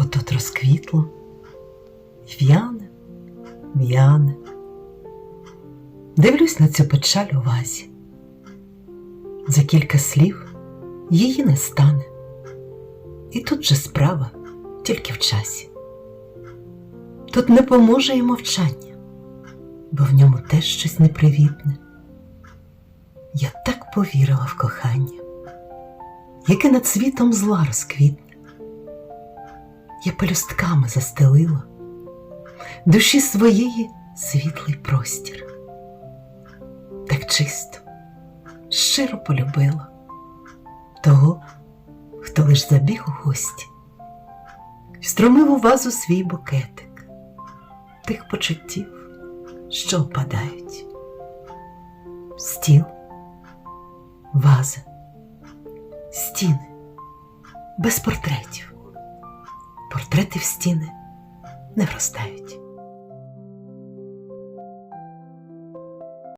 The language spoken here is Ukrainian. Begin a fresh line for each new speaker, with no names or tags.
от розквітло, в'яне, в'яне. Дивлюсь на цю печаль у вазі. За кілька слів її не стане. І тут же справа тільки в часі. Тут не поможе і мовчання, бо в ньому теж щось непривітне. Я так повірила в кохання, яке над світом зла розквітне. Я пелюстками застелила душі своєї світлий простір. Так чисто, щиро полюбила того, хто лиш забіг у гості, встромив у вазу свій букетик тих почуттів, що опадають. Стіл, ваза, стіни без портретів. Портрети в стіни не вростають.